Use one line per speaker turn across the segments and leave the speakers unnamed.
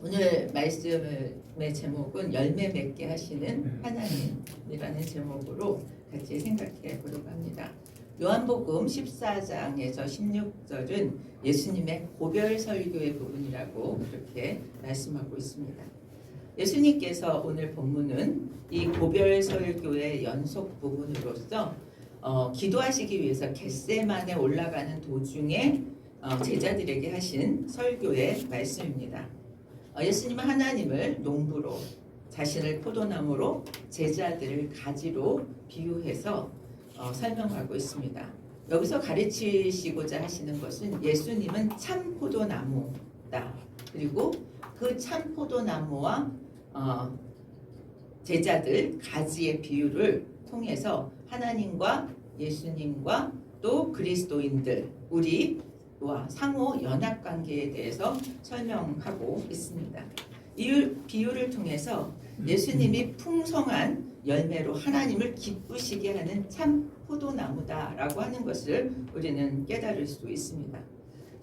오늘 말씀의 제목은 열매 맺게 하시는 하나님이라는 제목으로 같이 생각해 보려고 합니다. 요한복음 14장에서 16절은 예수님의 고별 설교의 부분이라고 그렇게 말씀하고 있습니다. 예수님께서 오늘 본문은 이 고별 설교의 연속 부분으로서 어, 기도하시기 위해서 겟세만에 올라가는 도중에 어, 제자들에게 하신 설교의 말씀입니다. 어, 예수님은 하나님을 농부로 자신을 포도나무로 제자들을 가지로 비유해서 어, 설명하고 있습니다. 여기서 가르치시고자 하시는 것은 예수님은 참 포도나무다. 그리고 그 참 포도나무와 어, 제자들 가지의 비유를 통해서 하나님과 예수님과 또 그리스도인들 우리 와 상호 연합 관계에 대해서 설명하고 있습니다. 이 비유를 통해서 예수님이 풍성한 열매로 하나님을 기쁘시게 하는 참 포도나무다라고 하는 것을 우리는 깨달을 수 있습니다.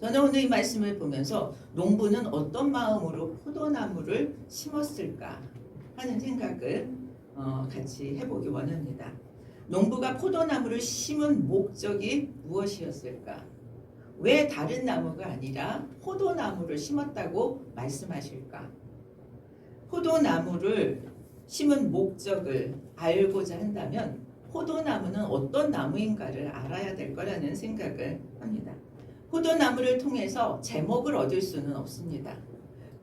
저는 오늘 이 말씀을 보면서 농부는 어떤 마음으로 포도나무를 심었을까 하는 생각을 어, 같이 해보기 원합니다. 농부가 포도나무를 심은 목적이 무엇이었을까? 왜 다른 나무가 아니라 포도나무를 심었다고 말씀하실까? 포도나무를 심은 목적을 알고자 한다면 포도나무는 어떤 나무인가를 알아야 될 거라는 생각을 합니다. 포도나무를 통해서 제목을 얻을 수는 없습니다.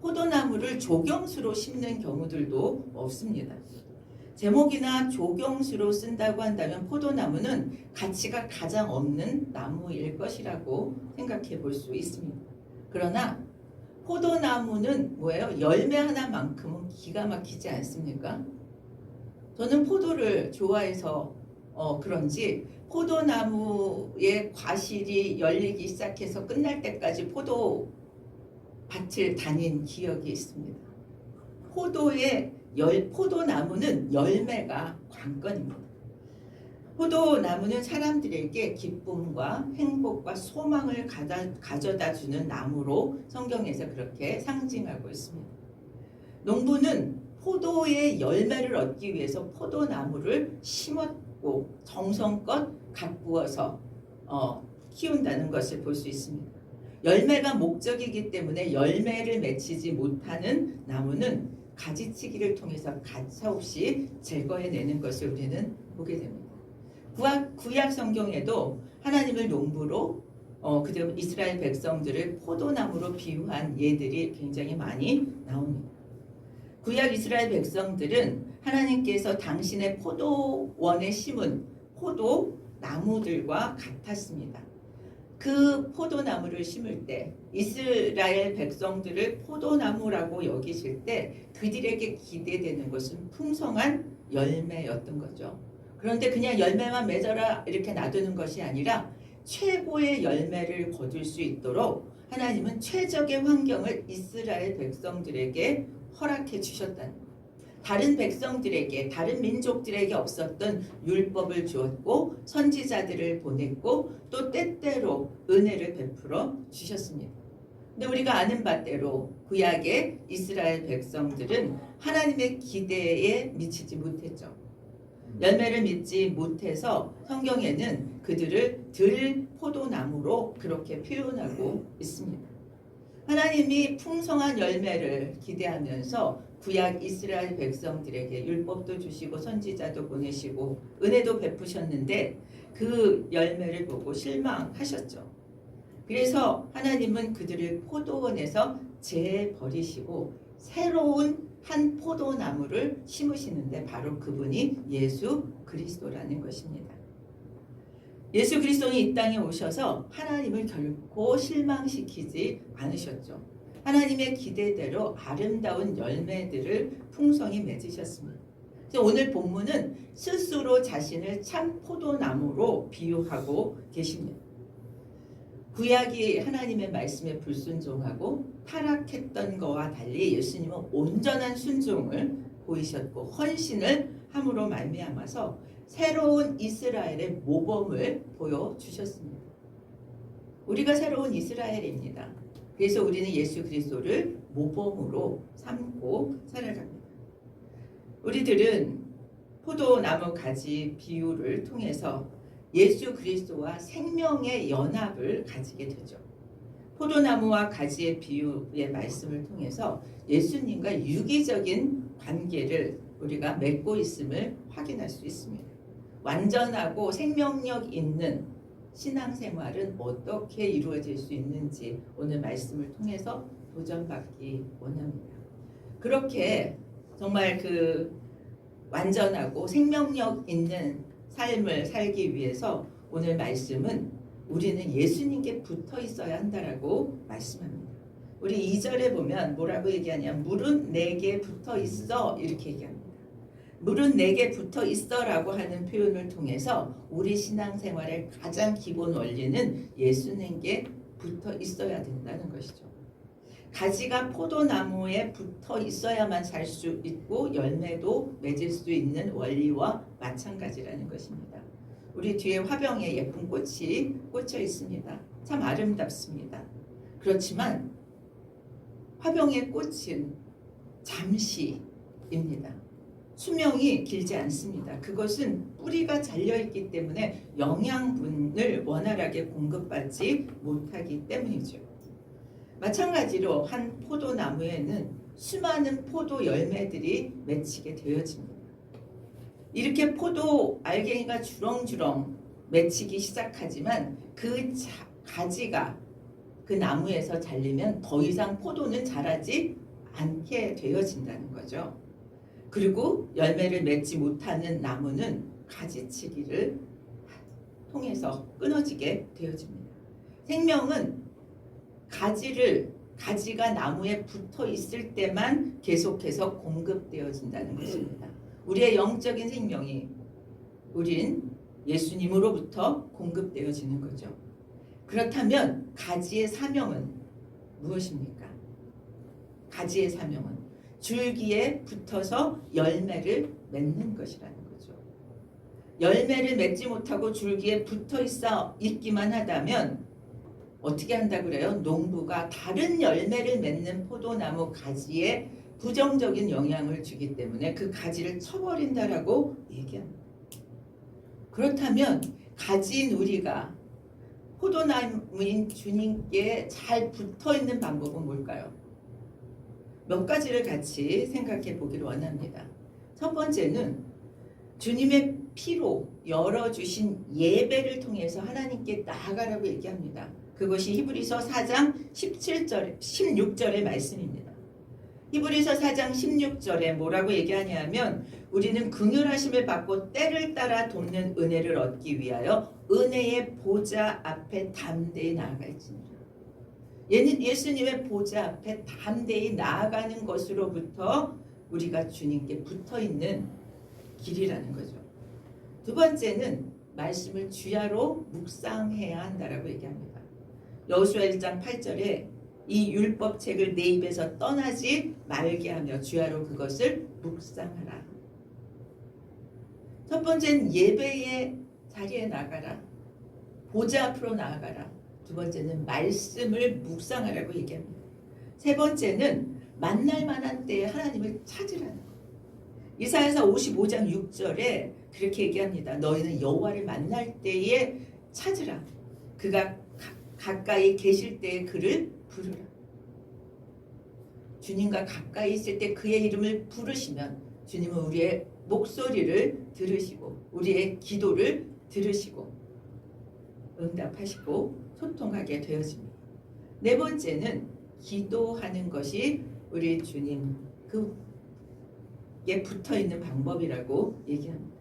포도나무를 조경수로 심는 경우들도 없습니다. 제목이나 조경수로 쓴다고 한다면 포도나무는 가치가 가장 없는 나무일 것이라고 생각해 볼 수 있습니다. 그러나 포도나무는 뭐예요? 열매 하나만큼은 기가 막히지 않습니까? 저는 포도를 좋아해서 어, 그런지 포도나무의 과실이 열리기 시작해서 끝날 때까지 포도 밭을 다닌 기억이 있습니다. 포도의 열 포도나무는 열매가 관건입니다. 포도나무는 사람들에게 기쁨과 행복과 소망을 가져다 주는 나무로 성경에서 그렇게 상징하고 있습니다. 농부는 포도의 열매를 얻기 위해서 포도나무를 심었고 정성껏 가꾸어서 어, 키운다는 것을 볼 수 있습니다. 열매가 목적이기 때문에 열매를 맺히지 못하는 나무는 가지치기를 통해서 가차없이 제거해내는 것을 우리는 보게 됩니다. 구약, 구약 성경에도 하나님을 농부로 어, 그다음 이스라엘 백성들을 포도나무로 비유한 예들이 굉장히 많이 나옵니다. 구약 이스라엘 백성들은 하나님께서 당신의 포도원에 심은 포도 나무들과 같았습니다. 그 포도나무를 심을 때 이스라엘 백성들을 포도나무라고 여기실 때 그들에게 기대되는 것은 풍성한 열매였던 거죠. 그런데 그냥 열매만 맺어라 이렇게 놔두는 것이 아니라 최고의 열매를 거둘 수 있도록 하나님은 최적의 환경을 이스라엘 백성들에게 허락해 주셨다는 것. 다른 백성들에게 다른 민족들에게 없었던 율법을 주었고 선지자들을 보냈고 또 때때로 은혜를 베풀어 주셨습니다. 근데 우리가 아는 바대로 구약의 이스라엘 백성들은 하나님의 기대에 미치지 못했죠. 열매를 믿지 못해서 성경에는 그들을 들 포도나무로 그렇게 표현하고 있습니다. 하나님이 풍성한 열매를 기대하면서 구약 이스라엘 백성들에게 율법도 주시고 선지자도 보내시고 은혜도 베푸셨는데 그 열매를 보고 실망하셨죠. 그래서 하나님은 그들을 포도원에서 재버리시고 새로운 한 포도나무를 심으시는데 바로 그분이 예수 그리스도라는 것입니다. 예수 그리스도는 이 땅에 오셔서 하나님을 결코 실망시키지 않으셨죠. 하나님의 기대대로 아름다운 열매들을 풍성히 맺으셨습니다. 오늘 본문은 스스로 자신을 참 포도나무로 비유하고 계십니다. 구약이 하나님의 말씀에 불순종하고 타락했던 것과 달리 예수님은 온전한 순종을 보이셨고 헌신을 함으로 말미암아서 새로운 이스라엘의 모범을 보여주셨습니다. 우리가 새로운 이스라엘입니다. 그래서 우리는 예수 그리스도를 모범으로 삼고 살아갑니다. 우리들은 포도나무 가지 비유를 통해서 예수 그리스도와 생명의 연합을 가지게 되죠. 포도나무와 가지의 비유의 말씀을 통해서 예수님과 유기적인 관계를 우리가 맺고 있음을 확인할 수 있습니다. 완전하고 생명력 있는 신앙생활은 어떻게 이루어질 수 있는지 오늘 말씀을 통해서 도전받기 원합니다. 그렇게 정말 그 완전하고 생명력 있는 삶을 살기 위해서 오늘 말씀은 우리는 예수님께 붙어 있어야 한다라고 말씀합니다. 우리 2절에 보면 뭐라고 얘기하냐? 물은 내게 붙어 있어 이렇게 얘기합니다. 물은 내게 붙어 있어라고 하는 표현을 통해서 우리 신앙생활의 가장 기본 원리는 예수님께 붙어 있어야 된다는 것이죠. 가지가 포도나무에 붙어 있어야만 살 수 있고 열매도 맺을 수 있는 원리와 마찬가지라는 것입니다. 우리 뒤에 화병에 예쁜 꽃이 꽂혀 있습니다. 참 아름답습니다. 그렇지만 화병의 꽃은 잠시입니다. 수명이 길지 않습니다. 그것은 뿌리가 잘려 있기 때문에 영양분을 원활하게 공급받지 못하기 때문이죠. 마찬가지로 한 포도나무에는 수많은 포도 열매들이 맺히게 되어집니다. 이렇게 포도 알갱이가 주렁주렁 맺히기 시작하지만 그 자- 가지가 그 나무에서 잘리면 더 이상 포도는 자라지 않게 되어진다는 거죠. 그리고 열매를 맺지 못하는 나무는 가지치기를 통해서 끊어지게 되어집니다. 생명은 가지를 가지가 나무에 붙어 있을 때만 계속해서 공급되어진다는 것입니다. 우리의 영적인 생명이 우린 예수님으로부터 공급되어지는 거죠. 그렇다면 가지의 사명은 무엇입니까? 가지의 사명은 줄기에 붙어서 열매를 맺는 것이라는 거죠. 열매를 맺지 못하고 줄기에 붙어 있어 있기만 하다면 어떻게 한다 그래요? 농부가 다른 열매를 맺는 포도나무 가지에 부정적인 영향을 주기 때문에 그 가지를 쳐버린다라고 얘기합니다. 그렇다면 가지인 우리가 포도나무인 주님께 잘 붙어 있는 방법은 뭘까요? 몇 가지를 같이 생각해 보기를 원합니다. 첫 번째는 주님의 피로 열어주신 예배를 통해서 하나님께 나아가라고 얘기합니다. 그것이 히브리서 4장 17절, 16절의 말씀입니다. 히브리서 4장 16절에 뭐라고 얘기하냐면 우리는 긍휼하심을 받고 때를 따라 돕는 은혜를 얻기 위하여 은혜의 보좌 앞에 담대히 나아갈지니라. 얘는 예수님의 보좌 앞에 담대히 나아가는 것으로부터 우리가 주님께 붙어 있는 길이라는 거죠. 두 번째는 말씀을 주야로 묵상해야 한다라고 얘기합니다. 여호수아 1장 8절에 이 율법 책을 내 입에서 떠나지 말게 하며 주야로 그것을 묵상하라. 첫 번째는 예배의 자리에 나가라. 보좌 앞으로 나아가라. 두 번째는 말씀을 묵상하라고 얘기합니다. 세 번째는 만날 만한 때에 하나님을 찾으라는 거. 이사야서 55장 6절에 그렇게 얘기합니다. 너희는 여호와를 만날 때에 찾으라. 그가 가, 가까이 계실 때에 그를 부르라. 주님과 가까이 있을 때 그의 이름을 부르시면 주님은 우리의 목소리를 들으시고 우리의 기도를 들으시고 응답하시고 소통하게 되어집니다. 네 번째는 기도하는 것이 우리 주님 그에 붙어 있는 방법이라고 얘기합니다.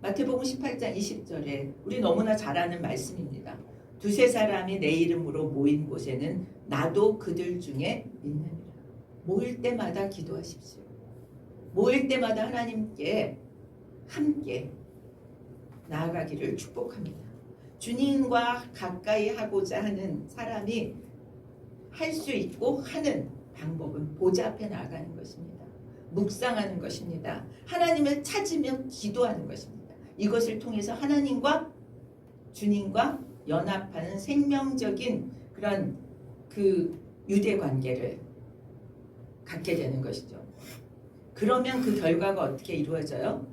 마태복음 18장 20절에 우리 너무나 잘 아는 말씀입니다. 두세 사람이 내 이름으로 모인 곳에는 나도 그들 중에 있느니라. 모일 때마다 기도하십시오. 모일 때마다 하나님께 함께 나아가기를 축복합니다. 주님과 가까이 하고자 하는 사람이 할 수 있고 하는 방법은 보좌 앞에 나아가는 것입니다. 묵상하는 것입니다. 하나님을 찾으며 기도하는 것입니다. 이것을 통해서 하나님과 주님과 연합하는 생명적인 그런 그 유대 관계를 갖게 되는 것이죠. 그러면 그 결과가 어떻게 이루어져요?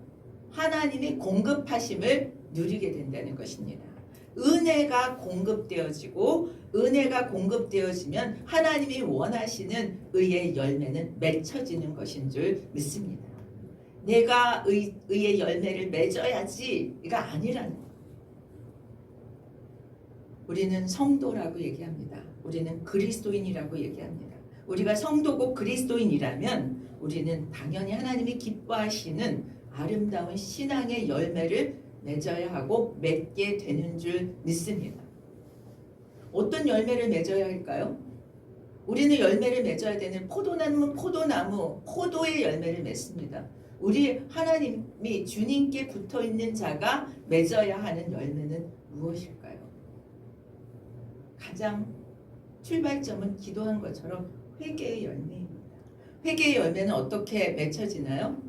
하나님이 공급하심을 누리게 된다는 것입니다. 은혜가 공급되어지고 은혜가 공급되어지면 하나님이 원하시는 의의 열매는 맺혀지는 것인 줄 믿습니다. 내가 의, 의의 열매를 맺어야지가 아니라는. 우리는 성도라고 얘기합니다. 우리는 그리스도인이라고 얘기합니다. 우리가 성도고 그리스도인이라면 우리는 당연히 하나님이 기뻐하시는 아름다운 신앙의 열매를 맺어야 하고 맺게 되는 줄 믿습니다. 어떤 열매를 맺어야 할까요? 우리는 열매를 맺어야 되는 포도나무는 포도나무, 포도의 열매를 맺습니다. 우리 하나님이 주님께 붙어 있는 자가 맺어야 하는 열매는 무엇일까요? 가장 출발점은 기도한 것처럼 회개의 열매입니다. 회개의 열매는 어떻게 맺혀지나요?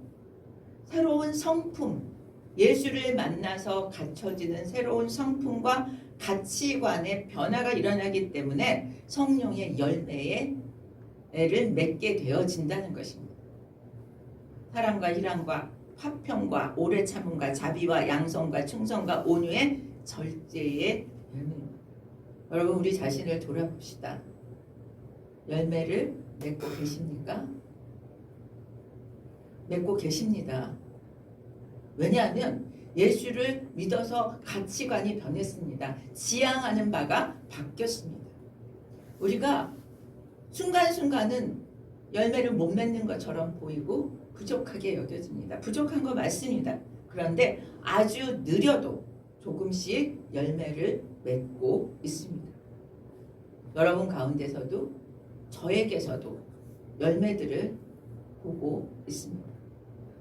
새로운 성품, 예수를 만나서 갖춰지는 새로운 성품과 가치관의 변화가 일어나기 때문에 성령의 열매를 맺게 되어진다는 것입니다. 사랑과 희랑과 화평과 오래 참음과 자비와 양성과 충성과 온유의 절제의 열매입니다. 여러분 우리 자신을 돌아봅시다. 열매를 맺고 계십니까? 맺고 계십니다. 왜냐하면 예수를 믿어서 가치관이 변했습니다. 지향하는 바가 바뀌었습니다. 우리가 순간순간은 열매를 못 맺는 것처럼 보이고 부족하게 여겨집니다. 부족한 거 맞습니다. 그런데 아주 느려도 조금씩 열매를 맺고 있습니다. 여러분 가운데서도 저에게서도 열매들을 보고 있습니다.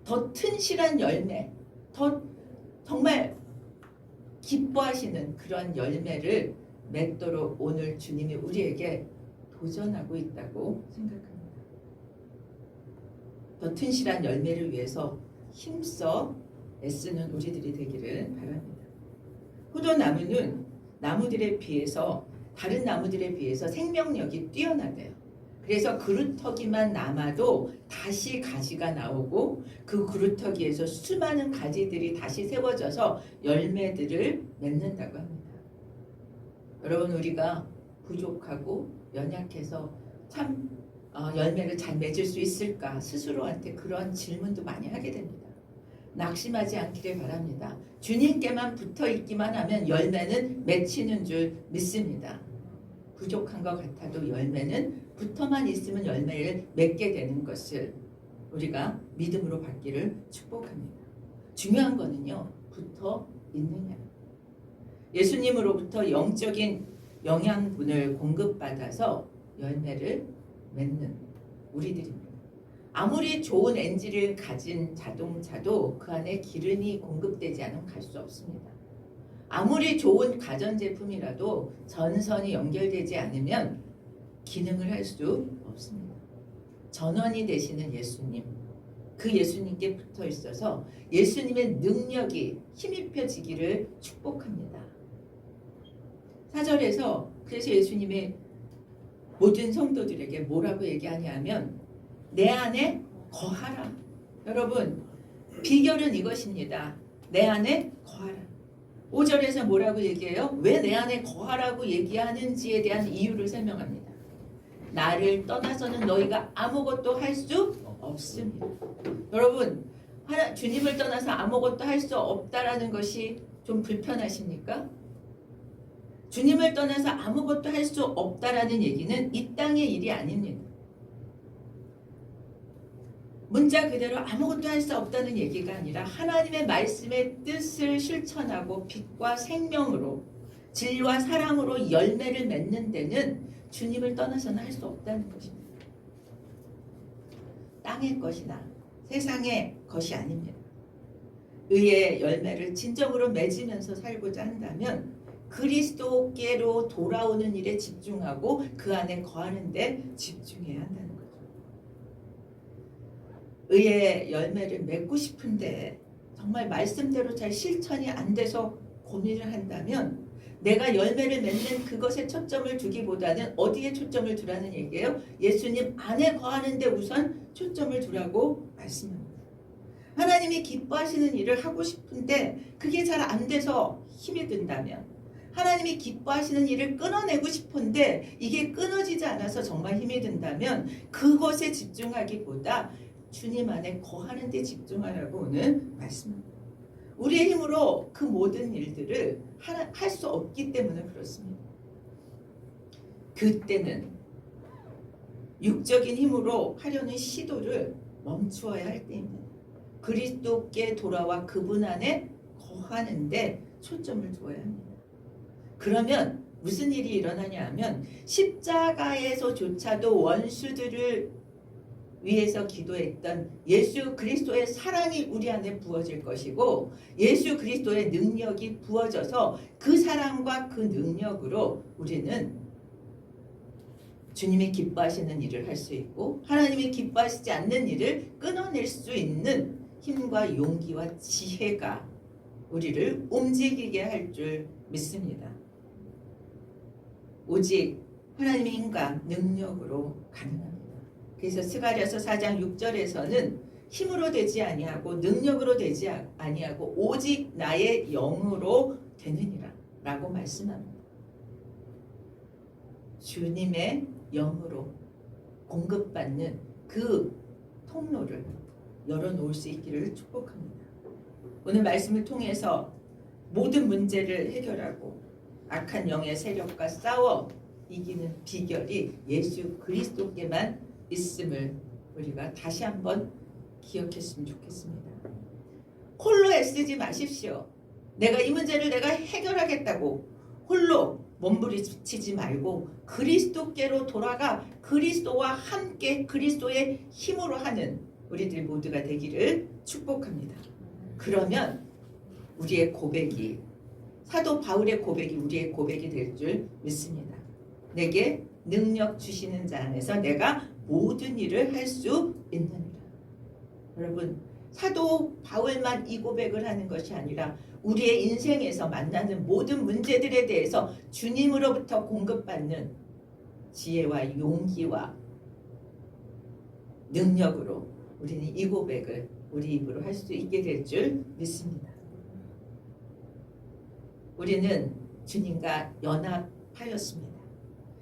더 튼실한 열매, 더 정말 기뻐하시는 그런 열매를 맺도록 오늘 주님이 우리에게 도전하고 있다고 생각합니다. 더 튼실한 열매를 위해서 힘써 애쓰는 우리들이 되기를 바랍니다. 포도나무는 나무들에 비해서 다른 나무들에 비해서 생명력이 뛰어나대요. 그래서 그루터기만 남아도 다시 가지가 나오고 그 그루터기에서 수많은 가지들이 다시 세워져서 열매들을 맺는다고 합니다. 여러분 우리가 부족하고 연약해서 참 어, 열매를 잘 맺을 수 있을까 스스로한테 그런 질문도 많이 하게 됩니다. 낙심하지 않기를 바랍니다. 주님께만 붙어 있기만 하면 열매는 맺히는 줄 믿습니다. 부족한 것 같아도 열매는 붙어만 있으면 열매를 맺게 되는 것을 우리가 믿음으로 받기를 축복합니다. 중요한 거는요, 붙어 있느냐. 예수님으로부터 영적인 영양분을 공급받아서 열매를 맺는 우리들입니다. 아무리 좋은 엔진을 가진 자동차도 그 안에 기름이 공급되지 않으면 갈 수 없습니다. 아무리 좋은 가전제품이라도 전선이 연결되지 않으면 기능을 할 수 없습니다. 전원이 되시는 예수님, 그 예수님께 붙어 있어서 예수님의 능력이 힘입혀지기를 축복합니다. 사절에서 그래서 예수님의 모든 성도들에게 뭐라고 얘기하냐면 내 안에 거하라. 여러분 비결은 이것입니다. 내 안에 거하라. 5절에서 뭐라고 얘기해요? 왜 내 안에 거하라고 얘기하는지에 대한 이유를 설명합니다. 나를 떠나서는 너희가 아무것도 할 수 없습니다. 여러분, 하나, 주님을 떠나서 아무것도 할 수 없다라는 것이 좀 불편하십니까? 주님을 떠나서 아무것도 할 수 없다라는 얘기는 이 땅의 일이 아닙니다. 문자 그대로 아무것도 할 수 없다는 얘기가 아니라 하나님의 말씀의 뜻을 실천하고 빛과 생명으로 진리와 사랑으로 열매를 맺는 데는 주님을 떠나서는 할 수 없다는 것입니다. 땅의 것이나 세상의 것이 아닙니다. 의의 열매를 진정으로 맺으면서 살고자 한다면 그리스도께로 돌아오는 일에 집중하고 그 안에 거하는 데 집중해야 한다는. 의의 열매를 맺고 싶은데 정말 말씀대로 잘 실천이 안 돼서 고민을 한다면 내가 열매를 맺는 그것에 초점을 두기보다는 어디에 초점을 두라는 얘기예요? 예수님 안에 거하는데 우선 초점을 두라고 말씀합니다. 하나님이 기뻐하시는 일을 하고 싶은데 그게 잘 안 돼서 힘이 든다면 하나님이 기뻐하시는 일을 끊어내고 싶은데 이게 끊어지지 않아서 정말 힘이 든다면 그것에 집중하기보다 주님 안에 거하는 데 집중하라고 오늘 말씀합니다. 우리의 힘으로 그 모든 일들을 할 수 없기 때문에 그렇습니다. 그때는 육적인 힘으로 하려는 시도를 멈추어야 할 때입니다. 그리스도께 돌아와 그분 안에 거하는데 초점을 두어야 합니다. 그러면 무슨 일이 일어나냐 하면 십자가에서조차도 원수들을 위해서 기도했던 예수 그리스도의 사랑이 우리 안에 부어질 것이고 예수 그리스도의 능력이 부어져서 그 사랑과 그 능력으로 우리는 주님이 기뻐하시는 일을 할 수 있고 하나님이 기뻐하시지 않는 일을 끊어낼 수 있는 힘과 용기와 지혜가 우리를 움직이게 할 줄 믿습니다. 오직 하나님의 힘과 능력으로 가능합니다. 그래서 스가랴서 4장 6절에서는 힘으로 되지 아니하고 능력으로 되지 아니하고 오직 나의 영으로 되느니라라고 말씀합니다. 주님의 영으로 공급받는 그 통로를 열어놓을 수 있기를 축복합니다. 오늘 말씀을 통해서 모든 문제를 해결하고 악한 영의 세력과 싸워 이기는 비결이 예수 그리스도께만 있음을 우리가 다시 한번 기억했으면 좋겠습니다. 홀로 애쓰지 마십시오. 내가 이 문제를 내가 해결하겠다고 홀로 몸부림치지 말고 그리스도께로 돌아가 그리스도와 함께 그리스도의 힘으로 하는 우리들 모두가 되기를 축복합니다. 그러면 우리의 고백이 사도 바울의 고백이 우리의 고백이 될 줄 믿습니다. 내게 능력 주시는 자 안에서 내가 모든 일을 할 수 있느니라. 여러분 사도 바울만 이 고백을 하는 것이 아니라 우리의 인생에서 만나는 모든 문제들에 대해서 주님으로부터 공급받는 지혜와 용기와 능력으로 우리는 이 고백을 우리 입으로 할 수 있게 될 줄 믿습니다. 우리는 주님과 연합하였습니다.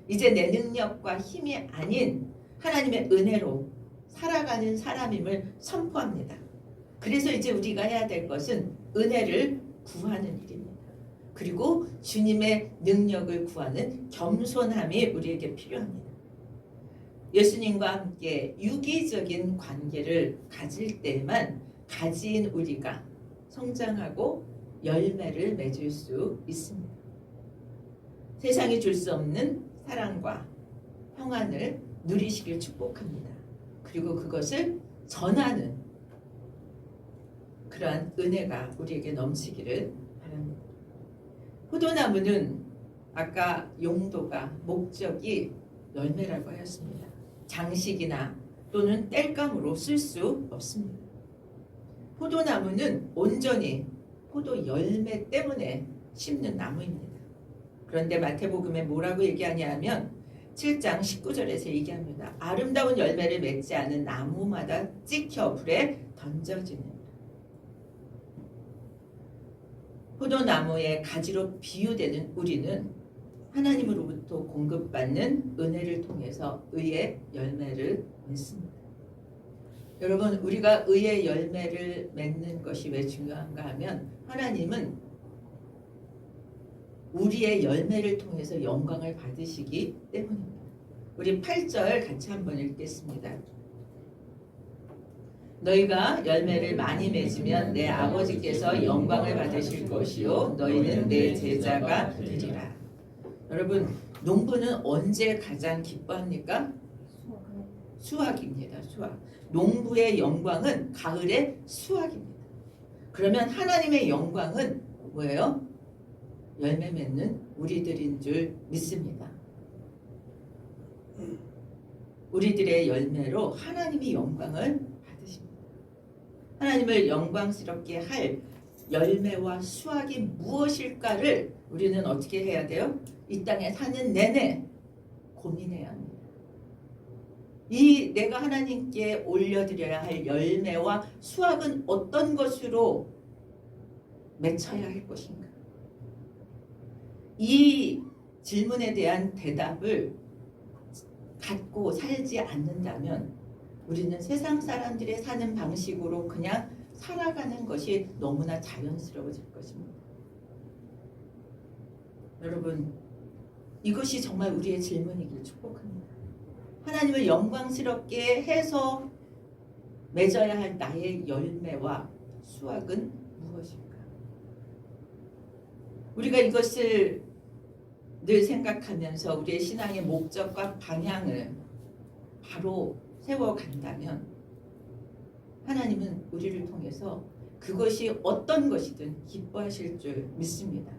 이제 내 능력과 힘이 아닌 하나님의 은혜로 살아가는 사람임을 선포합니다. 그래서 이제 우리가 해야 될 것은 은혜를 구하는 일입니다. 그리고 주님의 능력을 구하는 겸손함이 우리에게 필요합니다. 예수님과 함께 유기적인 관계를 가질 때만 가진 우리가 성장하고 열매를 맺을 수 있습니다. 세상이 줄 수 없는 사랑과 평안을 누리시길 축복합니다. 그리고 그것을 전하는 그러한 은혜가 우리에게 넘치기를 바랍니다. 포도나무는 아까 용도가 목적이 열매라고 하였습니다. 장식이나 또는 땔감으로 쓸 수 없습니다. 포도나무는 온전히 포도 열매 때문에 심는 나무입니다. 그런데 마태복음에 뭐라고 얘기하냐 하면 7장 19절에서 얘기합니다. 아름다운 열매를 맺지 않은 나무마다 찍혀 불에 던져지는 포도나무의 가지로 비유되는 우리는 하나님으로부터 공급받는 은혜를 통해서 의의 열매를 맺습니다. 여러분 우리가 의의 열매를 맺는 것이 왜 중요한가 하면 하나님은 우리의 열매를 통해서 영광을 받으시기 때문입니다. 우리 8절 같이 한번 읽겠습니다. 너희가 열매를 많이 맺으면 내 아버지께서 영광을 받으실 것이요 너희는 내 제자가 되리라. 여러분 농부는 언제 가장 기뻐합니까? 수확입니다. 수확. 농부의 영광은 가을의 수확입니다. 그러면 하나님의 영광은 뭐예요? 열매 맺는 우리들인 줄 믿습니다. 우리들의 열매로 하나님이 영광을 받으십니다. 하나님을 영광스럽게 할 열매와 수확이 무엇일까를 우리는 어떻게 해야 돼요? 이 땅에 사는 내내 고민해야 합니다. 이 내가 하나님께 올려드려야 할 열매와 수확은 어떤 것으로 맺혀야 할 것인가? 이 질문에 대한 대답을 갖고 살지 않는다면 우리는 세상 사람들의 사는 방식으로 그냥 살아가는 것이 너무나 자연스러워질 것입니다. 여러분, 이것이 정말 우리의 질문이길 축복합니다. 하나님을 영광스럽게 해서 맺어야 할 나의 열매와 수확은 무엇일까? 우리가 이것을 늘 생각하면서 우리의 신앙의 목적과 방향을 바로 세워간다면 하나님은 우리를 통해서 그것이 어떤 것이든 기뻐하실 줄 믿습니다.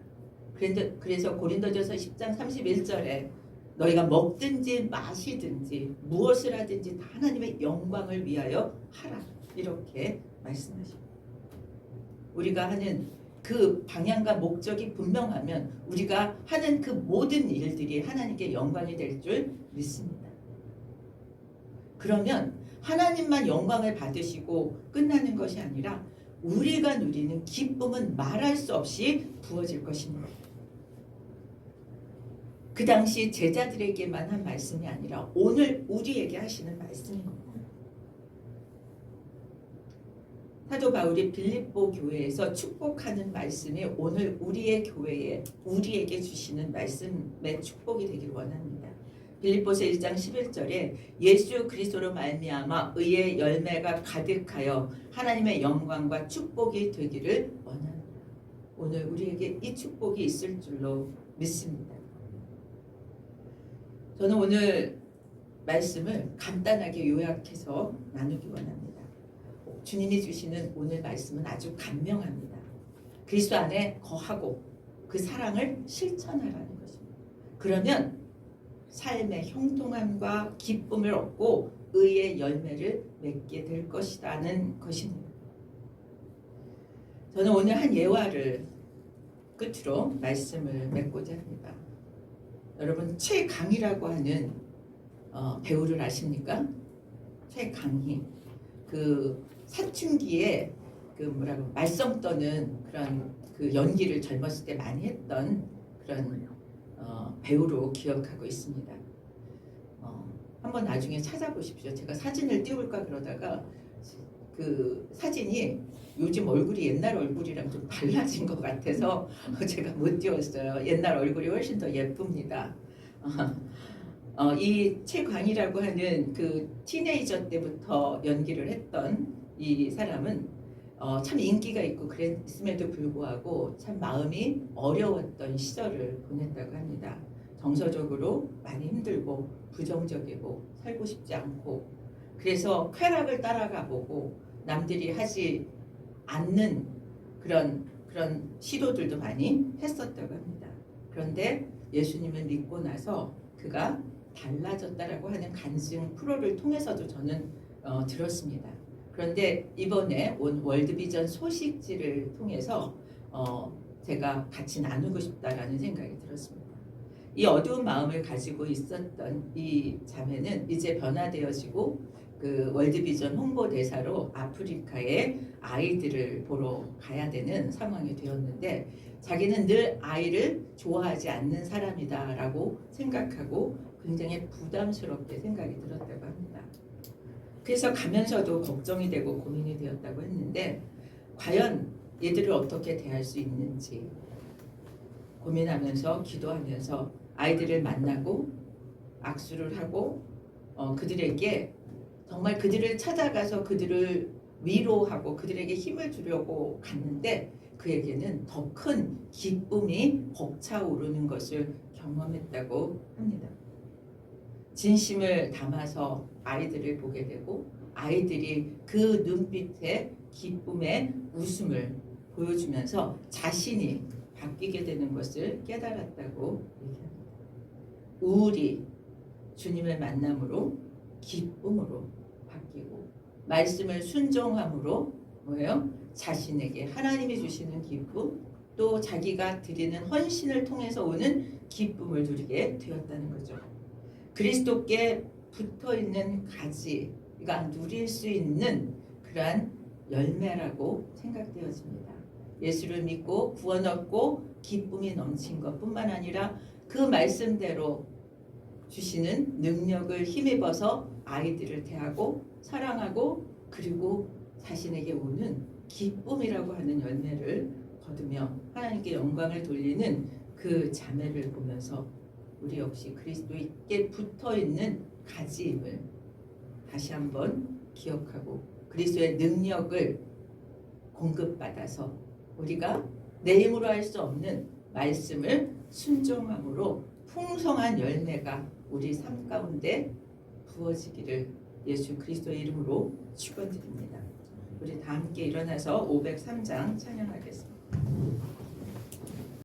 그래서 고린도전서 10장 31절에 너희가 먹든지 마시든지 무엇을 하든지 다 하나님의 영광을 위하여 하라 이렇게 말씀하십니다. 우리가 하는 그 방향과 목적이 분명하면 우리가 하는 그 모든 일들이 하나님께 영광이 될 줄 믿습니다. 그러면 하나님만 영광을 받으시고 끝나는 것이 아니라 우리가 누리는 기쁨은 말할 수 없이 부어질 것입니다. 그 당시 제자들에게만 한 말씀이 아니라 오늘 우리에게 하시는 말씀인 겁니다. 사도 바울이 빌립보 교회에서 축복하는 말씀이 오늘 우리의 교회에 우리에게 주시는 말씀의 축복이 되길 원합니다. 빌립보서 1장 11절에 예수 그리스도로 말미암아 의의 열매가 가득하여 하나님의 영광과 축복이 되기를 원합니다. 오늘 우리에게 이 축복이 있을 줄로 믿습니다. 저는 오늘 말씀을 간단하게 요약해서 나누기 원합니다. 주님이 주시는 오늘 말씀은 아주 간명합니다. 그리스도 안에 거하고 그 사랑을 실천하라는 것입니다. 그러면 삶의 형통함과 기쁨을 얻고 의의 열매를 맺게 될 것이라는 것입니다. 저는 오늘 한 예화를 끝으로 말씀을 맺고자 합니다. 여러분 최강희라고 하는 어, 배우를 아십니까? 최강희 그 사춘기에 그 뭐라고 말썽 떠는 그런 그 연기를 젊었을 때 많이 했던 그런 어, 배우로 기억하고 있습니다. 어, 한번 나중에 찾아보십시오. 제가 사진을 띄울까 그러다가 그 사진이 요즘 얼굴이 옛날 얼굴이랑 좀 달라진 것 같아서 제가 못 띄웠어요. 옛날 얼굴이 훨씬 더 예쁩니다. 어, 이 최광이라고 하는 그 티네이저 때부터 연기를 했던 이 사람은 어, 참 인기가 있고 그랬음에도 불구하고 참 마음이 어려웠던 시절을 보냈다고 합니다. 정서적으로 많이 힘들고 부정적이고 살고 싶지 않고 그래서 쾌락을 따라가 보고 남들이 하지 않는 그런 그런 시도들도 많이 했었다고 합니다. 그런데 예수님을 믿고 나서 그가 달라졌다라고 하는 간증 프로를 통해서도 저는 어, 들었습니다. 그런데 이번에 온 월드비전 소식지를 통해서 어, 제가 같이 나누고 싶다라는 생각이 들었습니다. 이 어두운 마음을 가지고 있었던 이 자매는 이제 변화되어지고 그 월드비전 홍보대사로 아프리카에 아이들을 보러 가야 되는 상황이 되었는데 자기는 늘 아이를 좋아하지 않는 사람이다라고 생각하고 굉장히 부담스럽게 생각이 들었다고 합니다. 그래서 가면서도 걱정이 되고 고민이 되었다고 했는데 과연 얘들을 어떻게 대할 수 있는지 고민하면서 기도하면서 아이들을 만나고 악수를 하고 어, 그들에게 정말 그들을 찾아가서 그들을 위로하고 그들에게 힘을 주려고 갔는데 그에게는 더 큰 기쁨이 벅차오르는 것을 경험했다고 합니다. 진심을 담아서 아이들을 보게 되고 아이들이 그 눈빛에 기쁨의 웃음을 보여주면서 자신이 바뀌게 되는 것을 깨달았다고 얘기합니다. 우울이 주님을 만남으로 기쁨으로 바뀌고 말씀을 순종함으로 뭐예요? 자신에게 하나님이 주시는 기쁨 또 자기가 드리는 헌신을 통해서 오는 기쁨을 누리게 되었다는 거죠. 그리스도께 붙어 있는 가지가 누릴 수 있는 그러한 열매라고 생각되어집니다. 예수를 믿고 구원 얻고 기쁨이 넘친 것뿐만 아니라 그 말씀대로 주시는 능력을 힘입어서 아이들을 대하고 사랑하고 그리고 자신에게 오는 기쁨이라고 하는 열매를 거두며 하나님께 영광을 돌리는 그 자매를 보면서 우리 역시 그리스도께 붙어 있는 가지임을 다시 한번 기억하고 그리스도의 능력을 공급받아서 우리가 내 힘으로 할 수 없는 말씀을 순종함으로 풍성한 열매가 우리 삶 가운데 부어지기를 예수 그리스도의 이름으로 축원드립니다. 우리 다 함께 일어나서 503장 찬양하겠습니다.